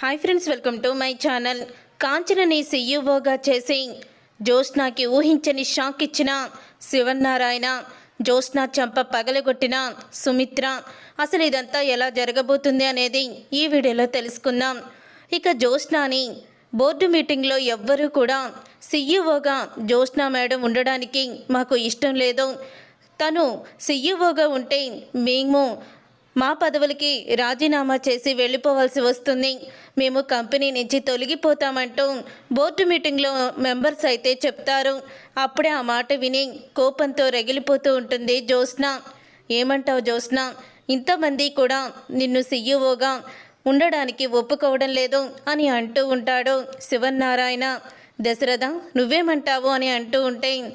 Hi friends welcome to my channel కాంచనని సీఈఓగా చేసి జ్యోత్స్నాకి ఊహించని షాక్ ఇచ్చిన శివన్నారాయణ జ్యోత్స్నా చంప పగలగొట్టిన సుమిత్ర అసలు ఇదంతా ఎలా జరగబోతుంది అనేది ఈ వీడియోలో తెలుసుకుందాం. ఇక జ్యోత్స్నాని బోర్డు మీటింగ్లో ఎవ్వరూ కూడా సీఈఓగా జ్యోత్స్నా మేడం ఉండడానికి మాకు ఇష్టం లేదు. తను సీఈఓగా ఉంటే మేము మా పదవులకి రాజీనామా చేసి వెళ్ళిపోవాల్సి వస్తుంది. మేము కంపెనీ నుంచి తొలగిపోతామంటూ బోర్డు మీటింగ్లో మెంబర్స్ అయితే చెప్తారు. అప్పుడే ఆ మాట విని కోపంతో రగిలిపోతూ ఉంటుంది జ్యోత్స్న. ఏమంటావు జ్యోత్స్న? ఇంతమంది కూడా నిన్ను సీఈఓగా ఉండడానికి ఒప్పుకోవడం లేదు అని అంటూ ఉంటాడు శివన్నారాయణ. దశరథ నువ్వేమంటావు అని అంటూ ఉంటే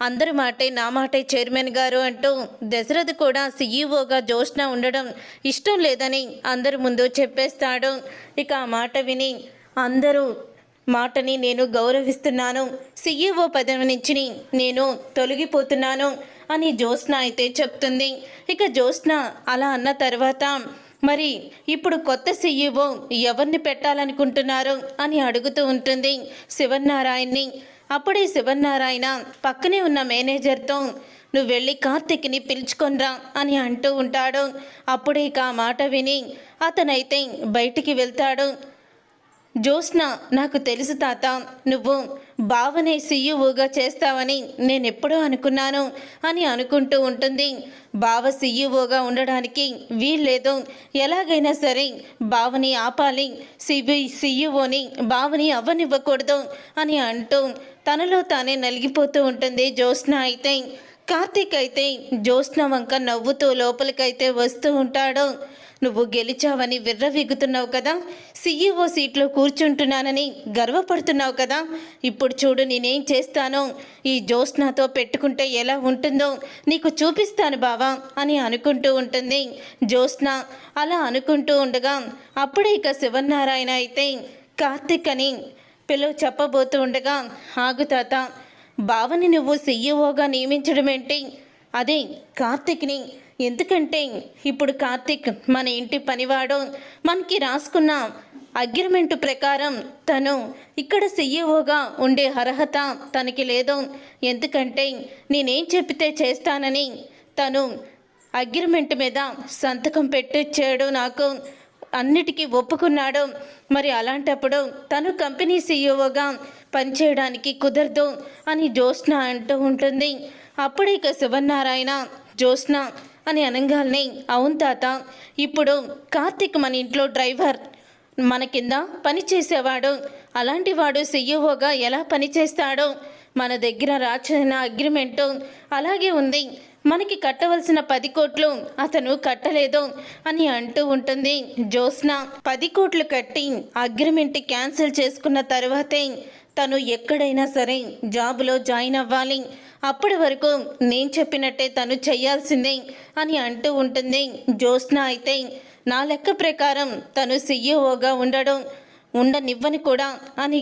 అందరి మాటే నా మాటే చైర్మన్ గారు అంటూ దశరథ్ కూడా సీఈఓగా జోష్న ఉండడం ఇష్టం లేదని అందరి ముందు చెప్పేస్తాడు. ఇక ఆ మాట విని అందరూ మాటని నేను గౌరవిస్తున్నాను. సీఈఓ పదవి నుంచి నేను తొలగిపోతున్నాను అని జ్యోత్స్న అయితే చెప్తుంది. ఇక జ్యోత్స్న అలా అన్న తర్వాత మరి ఇప్పుడు కొత్త సీఈఓ ఎవరిని పెట్టాలనుకుంటున్నారు అని అడుగుతూ ఉంటుంది శివన్నారాయణ్ని అప్పుడే శివన్నారాయణ పక్కనే ఉన్న మేనేజర్తో నువ్వు వెళ్ళి కార్తిక్ని పిలుచుకొనిరా అని అంటూ ఉంటాడు. అప్పుడే ఇక ఆ మాట విని అతనైతే బయటికి వెళ్తాడు. జ్యోత్స్న నాకు తెలుసు తాత నువ్వు బావనే సీఈఓగా చేస్తావని నేను ఎప్పుడూ అనుకున్నాను అని అనుకుంటూ ఉంటుంది. బావ సీఈఓగా ఉండడానికి వీల్లేదు. ఎలాగైనా సరే బావని ఆపాలి. సిబి సీఈఓని బావని అవ్వనివ్వకూడదు అని అంటూ తనలో తానే నలిగిపోతూ ఉంటుంది జ్యోత్స్న అయితే. కార్తీక్ అయితే జ్యోత్స్న వంక నవ్వుతూ లోపలికైతే వస్తూ ఉంటాడు. నువ్వు గెలిచావని విర్రవీగుతున్నావు కదా. సీఈఓ సీట్లో కూర్చుంటున్నానని గర్వపడుతున్నావు కదా. ఇప్పుడు చూడు నేనేం చేస్తానో. ఈ జ్యోత్స్నాతో పెట్టుకుంటే ఎలా ఉంటుందో నీకు చూపిస్తాను బావా అని అనుకుంటూ ఉంటుంది. జ్యోత్స్న అలా అనుకుంటూ ఉండగా అప్పుడే ఇక శివనారాయణ అయితే కార్తిక్ అని పిలువ చెప్పబోతూ ఉండగా ఆగు తాత బావని నువ్వు సీఈఓగా నియమించడం ఏంటి అదే కార్తిక్ని. ఎందుకంటే ఇప్పుడు కార్తిక్ మన ఇంటి పనివాడు. మనకి రాసుకున్న అగ్రిమెంట్ ప్రకారం తను ఇక్కడ సీఈఓగా ఉండే అర్హత తనకి లేదు. ఎందుకంటే నేనేం చెప్తే చేస్తానని తను అగ్రిమెంట్ మీద సంతకం పెట్టిచ్చాడు నాకు. అన్నిటికీ ఒప్పుకున్నాడు. మరి అలాంటప్పుడు తను కంపెనీ సీఈఓగా పనిచేయడానికి కుదరదు అని జ్యోత్స్న అంటూ ఉంటుంది. అప్పుడు ఇక శివనారాయణ జ్యోత్స్న అని అనగానే అవును తాత ఇప్పుడు కార్తిక్ మన ఇంట్లో డ్రైవర్ మన కింద పనిచేసేవాడు అలాంటి వాడు సీఈఓగా ఎలా పనిచేస్తాడో మన దగ్గర రాసిన అగ్రిమెంటు అలాగే ఉంది. మనకి కట్టవలసిన పది కోట్లు అతను కట్టలేదు అని అంటూ ఉంటుంది. జ్యోత్స్న పది కోట్లు కట్టి అగ్రిమెంట్ క్యాన్సిల్ చేసుకున్న తర్వాతే తను ఎక్కడైనా సరే జాబులో జాయిన్ అవ్వాలి. అప్పటి వరకు నేను చెప్పినట్టే తను చేయాల్సిందే అని అంటూ ఉంటుంది. జ్యోత్స్న అయితే నా లెక్క ప్రకారం తను సీఈఓగా ఉండడం ఉండనివ్వని కూడా అని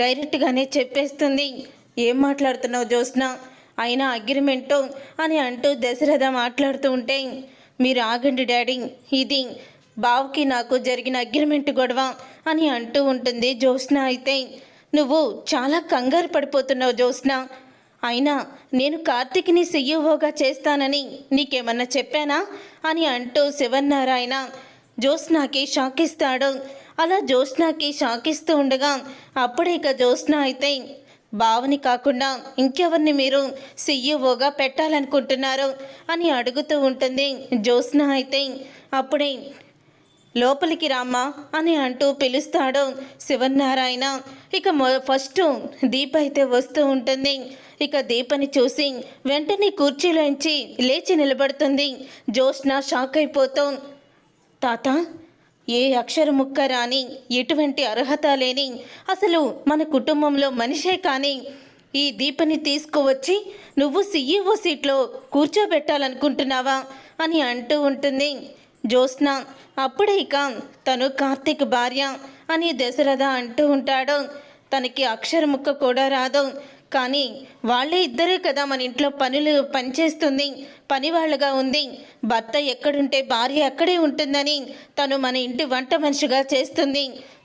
డైరెక్ట్గానే చెప్పేస్తుంది. ఏం మాట్లాడుతున్నావు జ్యోత్స్న? అయినా అగ్రిమెంటు అని అంటూ దశరథ మాట్లాడుతూ ఉంటే మీరు ఆగండి డాడీ ఇది బావుకి నాకు జరిగిన అగ్రిమెంట్ గొడవ అని అంటూ ఉంటుంది జ్యోత్స్న. అయితే నువ్వు చాలా కంగారు పడిపోతున్నావు జ్యోత్స్న. అయినా నేను కార్తిక్ని సీఈఓగా చేస్తానని నీకేమన్నా చెప్పానా? అని అంటూ శివన్నారాయణ జ్యోత్స్నాకి షాక్ ఇస్తాడు అలా జ్యోత్స్నాకి షాక్ ఇస్తూ ఉండగా అప్పుడే ఇక జ్యోత్స్న అయితే బావని కాకుండా ఇంకెవరిని మీరు సీఈఓగా పెట్టాలనుకుంటున్నారు అని అడుగుతూ ఉంటుంది జ్యోత్స్న అయితే. అప్పుడే లోపలికి రామ్మా అని అంటూ పిలుస్తాడు శివనారాయణ ఇక ఫస్ట్ దీప అయితే వస్తూ ఉంటుంది. ఇక దీపని చూసి వెంటనే కుర్చీలోంచి లేచి నిలబడుతుంది జ్యోత్స్న షాక్ అయిపోతూ. తాత ఏ అక్షర ముక్క రాని ఎటువంటి అర్హత లేని అసలు మన కుటుంబంలో మనిషే కానీ ఈ దీపని తీసుకువచ్చి నువ్వు సీఈఓ సీట్లో కూర్చోబెట్టాలనుకుంటున్నావా అని అంటూ ఉంటుంది జ్యోత్స్న. అప్పుడే ఇక తను కార్తీక్ భార్య అని దశరథ అంటూ ఉంటాడు. తనకి అక్షరముక్క కూడా రాదు. కానీ వాళ్ళే ఇద్దరే కదా మన ఇంట్లో పనులు పనిచేస్తుంది పని వాళ్ళగా ఉంది. భర్త ఎక్కడుంటే భార్య అక్కడే ఉంటుందని తను మన ఇంటి వంట మనిషిగా చేస్తుంది.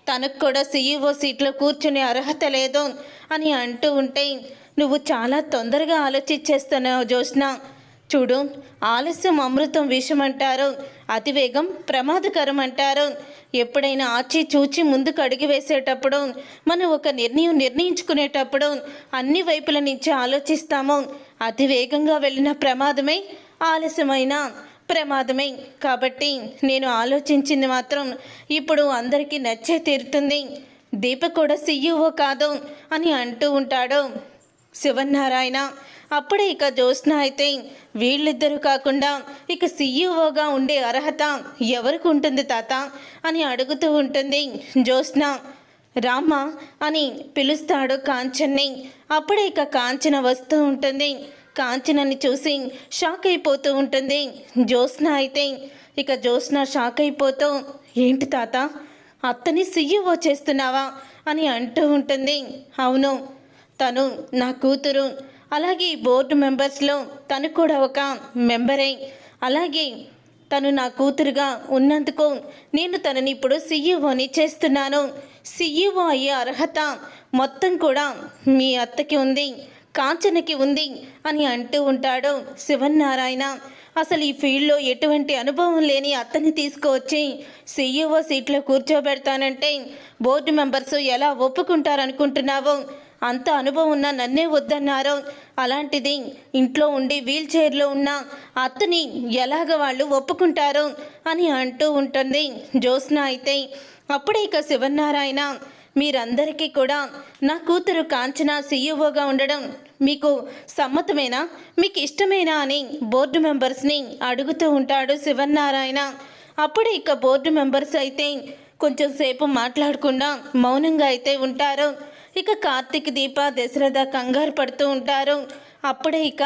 తనకు కూడా సీఈఓ సీట్లో కూర్చునే అర్హత లేదు అని అంటూ ఉంటే నువ్వు చాలా తొందరగా ఆలోచించేస్తున్నావు జ్యోత్స్న. చూడు ఆలస్యం అమృతం విషమంటారు. అతివేగం ప్రమాదకరం అంటారు ఎప్పుడైనా ఆచి చూచి ముందుకు అడుగు వేసేటప్పుడు మనం ఒక నిర్ణయం నిర్ణయించుకునేటప్పుడు అన్ని వైపుల నుంచి ఆలోచిస్తాము. అతి వేగంగా వెళ్ళిన ప్రమాదమే ఆలస్యమైన ప్రమాదమే. కాబట్టి నేను ఆలోచించింది మాత్రం ఇప్పుడు అందరికీ నచ్చే తీరుతుంది. దీప కూడా సీఈఓ కాదు అని అంటూ ఉంటాడు శివనారాయణ అప్పుడే ఇక జ్యోత్స్న అయితే వీళ్ళిద్దరూ కాకుండా ఇక సీఈఓగా ఉండే అర్హత ఎవరికి ఉంటుంది తాత అని అడుగుతూ ఉంటుంది జ్యోత్స్న. రామ అని పిలుస్తాడు కాంచన్ని. అప్పుడే ఇక కాంచన వస్తూ ఉంటుంది. కాంచనని చూసి షాక్ అయిపోతూ ఉంటుంది జ్యోత్స్న అయితే. ఇక జ్యోత్స్న షాక్ అయిపోతూ ఏంటి తాత? అత్తని సీఈఓ చేస్తున్నావా? అని అంటూ ఉంటుంది. అవును తను నా కూతురు. అలాగే ఈ బోర్డు మెంబర్స్లో తను కూడా ఒక మెంబరే అలాగే తను నా కూతురుగా ఉన్నందుకు నేను తనని ఇప్పుడు సీఈఓని చేస్తున్నాను. సీఈఓ అయ్యే అర్హత మొత్తం కూడా మీ అత్తకి ఉంది కాంచనకి ఉంది అని అంటూ ఉంటాడు శివన్నారాయణ. అసలు ఈ ఫీల్డ్లో ఎటువంటి అనుభవం లేని అత్తని తీసుకువచ్చి సీఈఓ సీట్లో కూర్చోబెడతానంటే బోర్డు మెంబర్స్ ఎలా ఒప్పుకుంటారనుకుంటున్నావు? అంత అనుభవం ఉన్న నన్నే వద్దన్నారు. అలాంటిది ఇంట్లో ఉండి వీల్ చైర్లో ఉన్న అత్తని ఎలాగ వాళ్ళు ఒప్పుకుంటారు అని అంటూ ఉంటుంది జ్యోత్స్న అయితే. అప్పుడే ఇక శివనారాయణ మీరందరికీ కూడా నా కూతురు కాంచన సీఈఓగా ఉండడం మీకు సమ్మతమేనా? మీకు ఇష్టమేనా అని బోర్డు మెంబర్స్ని అడుగుతూ ఉంటాడు శివనారాయణ అప్పుడే ఇక బోర్డు మెంబర్స్ అయితే కొంచెం సేపు మాట్లాడకుండా మౌనంగా అయితే ఉంటారు. ఇక కార్తీక్ దీప దశరథ కంగారు పడుతూ ఉంటారు. అప్పుడే ఇక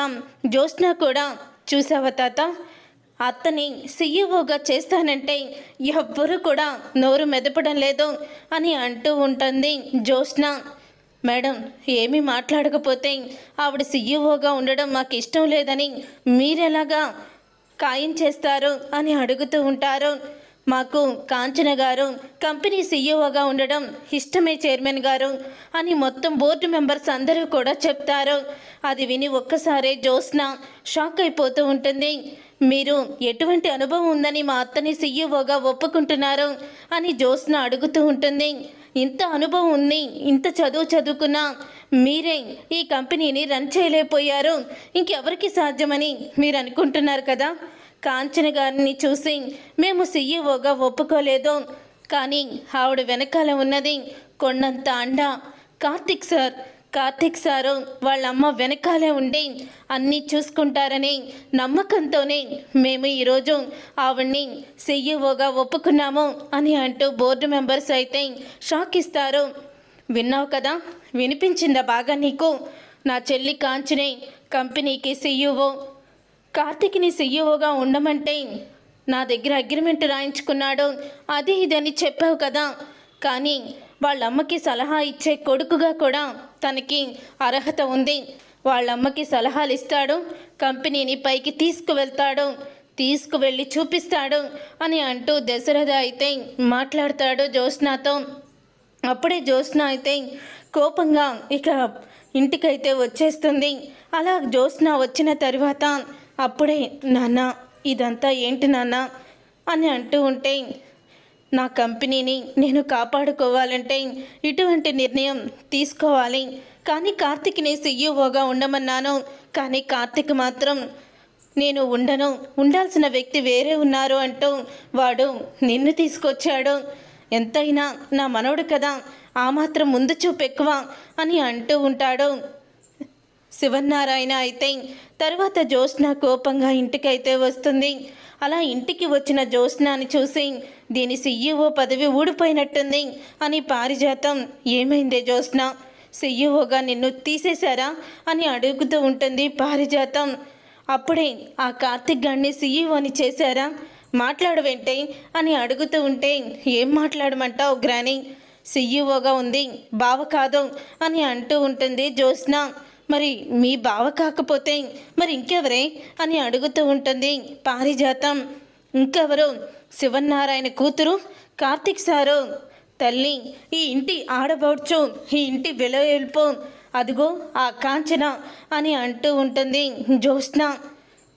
జ్యోత్స్న కూడా చూసావా తాత? అత్తని సీఈఓగా చేస్తానంటే ఎవ్వరూ కూడా నోరు మెదపడం లేదు అని అంటూ ఉంటుంది జ్యోత్స్న. మేడం ఏమీ మాట్లాడకపోతే ఆవిడ సీఈఓగా ఉండడం మాకు ఇష్టం లేదని మీరెలాగా ఖాయం చేస్తారు అని అడుగుతూ ఉంటారు. మాకు కాంచన గారు కంపెనీ సీఈఓగా ఉండడం ఇష్టమే చైర్మన్ గారు అని మొత్తం బోర్డు మెంబర్స్ అందరూ కూడా చెప్తారు. అది విని ఒక్కసారే జ్యోత్స్న షాక్ అయిపోతూ ఉంటుంది. మీరు ఎటువంటి అనుభవం ఉందని మా అత్తని సీఈఓగా ఒప్పుకుంటున్నారు అని జ్యోత్స్న అడుగుతూ ఉంటుంది. ఇంత అనుభవం ఉంది ఇంత చదువు చదువుకున్నా మీరే ఈ కంపెనీని రన్ చేయలేకపోయారు. ఇంకెవరికి సాధ్యమని మీరు అనుకుంటున్నారు కదా? కాంచన గారిని చూసి మేము సీఈఓగా ఒప్పుకోలేదు. కానీ ఆవిడ వెనకాల ఉన్నది కొండంత అండ. కార్తిక్ సార్ కార్తిక్ సారు వాళ్ళ అమ్మ వెనకాలే ఉండి అన్నీ చూసుకుంటారని నమ్మకంతోనే మేము ఈరోజు ఆవిడ్ని సీఈఓగా ఒప్పుకున్నాము అని అంటూ బోర్డు మెంబర్స్ అయితే షాక్ ఇస్తారు. విన్నావు కదా వినిపించిందా బాగా నీకు? నా చెల్లి కాంచనే కంపెనీకి సీఈఓ కార్తిక్ని సీఈఓగా ఉండమంటే నా దగ్గర అగ్రిమెంట్ రాయించుకున్నాడు. అది ఇదని చెప్పావు కదా. కానీ వాళ్ళ అమ్మకి సలహా ఇచ్చే కొడుకుగా కూడా తనకి అర్హత ఉంది. వాళ్ళ అమ్మకి సలహాలు ఇస్తాడు. కంపెనీని పైకి తీసుకువెళ్తాడు. తీసుకువెళ్ళి చూపిస్తాడు అని అంటూ దశరథ అయితే మాట్లాడతాడు జ్యోత్స్నాతో. అప్పుడే జ్యోత్స్న అయితే కోపంగా ఇక ఇంటికైతే వచ్చేస్తుంది. అలా జ్యోత్స్న వచ్చిన తర్వాత అప్పుడే నాన్న ఇదంతా ఏంటి నాన్న? అని అంటూ ఉంటే నా కంపెనీని నేను కాపాడుకోవాలంటే ఇటువంటి నిర్ణయం తీసుకోవాలి. కానీ కార్తిక్ని సీఈఓగా ఉండమన్నాను. కానీ కార్తిక్ మాత్రం నేను ఉండను. ఉండాల్సిన వ్యక్తి వేరే ఉన్నారు అంటూ వాడు నిన్ను తీసుకొచ్చాడు. ఎంతైనా నా మనవడు కదా. ఆ మాత్రం ముందు చూపు ఎక్కువ అని అంటూ ఉంటాడు. శివనారాయణ అయితే తర్వాత జ్యోత్స్న కోపంగా ఇంటికైతే వస్తుంది. అలా ఇంటికి వచ్చిన జ్యోత్స్నాని చూసి దీని సీఈఓ పదవి ఊడిపోయినట్టుంది అని పారిజాతం. ఏమైందే జ్యోత్స్న? సీఈఓగా నిన్ను తీసేశారా? అని అడుగుతూ ఉంటుంది పారిజాతం. అప్పుడే ఆ కార్తిక్ గారిని సీఈఓని చేశారా? మాట్లాడవేంటే? అని అడుగుతూ ఉంటే ఏం మాట్లాడమంటావు గ్రాని? సీఈఓగా ఉంది బావ కాదు అని అంటూ ఉంటుంది జ్యోత్స్న. మరి మీ బావ కాకపోతే మరి ఇంకెవరే అని అడుగుతూ ఉంటుంది పారిజాతం. ఇంకెవరు? శివనారాయణ కూతురు కార్తిక్ సారు. తల్లి ఈ ఇంటి ఆడబడుచు ఈ ఇంటి వెలుపు అదిగో ఆ కాంచన అని అంటూ ఉంటుంది జ్యోత్స్న.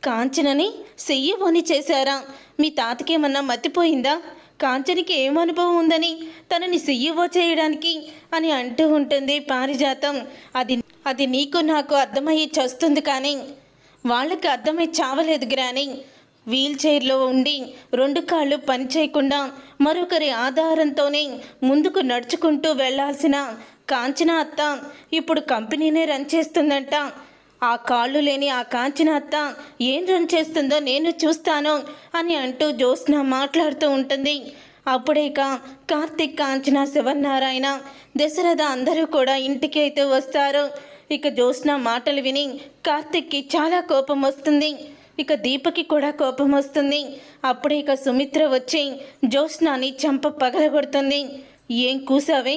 కాంచనని సెయ్యబోని చేశారా? మీ తాతకేమన్నా మతిపోయిందా? కాంచనికి ఏం అనుభవం ఉందని తనని సెయ్యవో చేయడానికి అని అంటూ ఉంటుంది పారిజాతం. అది అది నీకు నాకు అర్థమయ్యి చస్తుంది కానీ వాళ్ళకి అర్థమై చావలేదు గ్రాని వీల్ చైర్లో ఉండి రెండు కాళ్ళు పని చేయకుండా మరొకరి ఆధారంతోనే ముందుకు నడుచుకుంటూ వెళ్ళాల్సిన కాంచన అత్త ఇప్పుడు కంపెనీనే రన్ చేస్తుందంట. ఆ కాళ్ళు లేని ఆ కాంచన అత్త ఏం రన్ చేస్తుందో నేను చూస్తాను అని అంటూ జ్యోత్స్న మాట్లాడుతూ ఉంటుంది. అప్పుడే ఇక కార్తిక్ కాంచన శివనారాయణ దశరథ అందరూ కూడా ఇంటికి అయితే వస్తారు. ఇక జ్యోత్స్న మాటలు విని కార్తిక్కి చాలా కోపం వస్తుంది. ఇక దీపకి కూడా కోపం వస్తుంది. అప్పుడే ఇక సుమిత్ర వచ్చి జ్యోత్స్నాని చంప పగలగొడుతుంది. ఏం కూసావే?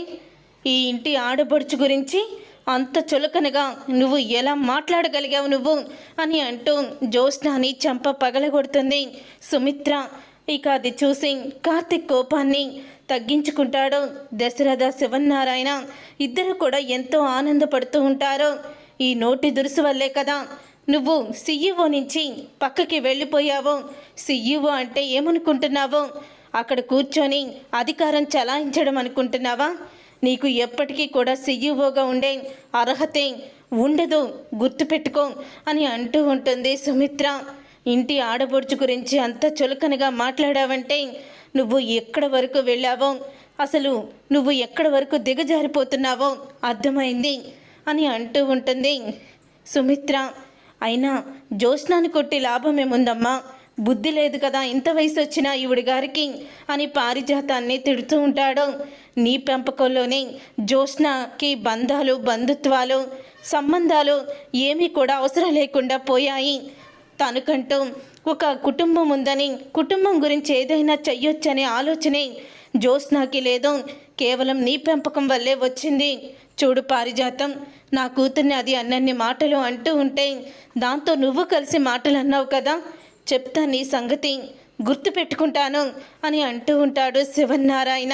ఈ ఇంటి ఆడబడుచు గురించి అంత చులకనగా నువ్వు ఎలా మాట్లాడగలిగావు నువ్వు? అని అంటూ జ్యోత్స్నాని చంప పగలగొడుతుంది సుమిత్ర. ఇక అది చూసి కార్తిక్ కోపాన్ని తగ్గించుకుంటాడు? దశరథ శివన్నారాయణ ఇద్దరు కూడా ఎంతో ఆనందపడుతూ ఉంటారు. ఈ నోటి దురుసు వల్లే కదా. నువ్వు సీఈఓ నుంచి పక్కకి వెళ్ళిపోయావు. సీఈఓ అంటే ఏమనుకుంటున్నావు? అక్కడ కూర్చొని అధికారం చలాయించడం అనుకుంటున్నావా? నీకు ఎప్పటికీ కూడా సీఈఓగా ఉండే అర్హతే ఉండదు. గుర్తుపెట్టుకో అని అంటూ ఉంటుంది సుమిత్ర. ఇంటి ఆడబొడుచు గురించి అంత చులకనగా మాట్లాడావంటే నువ్వు ఎక్కడ వరకు వెళ్ళావో? అసలు నువ్వు ఎక్కడ వరకు దిగజారిపోతున్నావో అర్థమైంది అని అంటూ ఉంటుంది. సుమిత్ర అయినా జ్యోత్స్నాన్ని కొట్టి లాభమేముందమ్మా బుద్ధి లేదు కదా ఇంత వయసు వచ్చినా ఈవిడి గారికి అని పారిజాతాన్ని తిడుతూ ఉంటాడు. నీ పెంపకంలోనే జ్యోత్స్నాకి బంధాలు బంధుత్వాలు సంబంధాలు ఏమీ కూడా అవసరం లేకుండా పోయాయి. తనకంటూ ఒక కుటుంబం ఉందని కుటుంబం గురించి ఏదైనా చెయ్యొచ్చనే ఆలోచనే జ్యోత్స్నాకి లేదు. కేవలం నీ పెంపకం వల్లే వచ్చింది. చూడు పారిజాతం నా కూతుర్ని అది అన్నన్ని మాటలు అంటూ ఉంటే దాంతో నువ్వు కలిసి మాటలు అన్నావు కదా. చెప్తా నీ సంగతి గుర్తు పెట్టుకుంటాను అని అంటూ ఉంటాడు శివన్నారాయణ.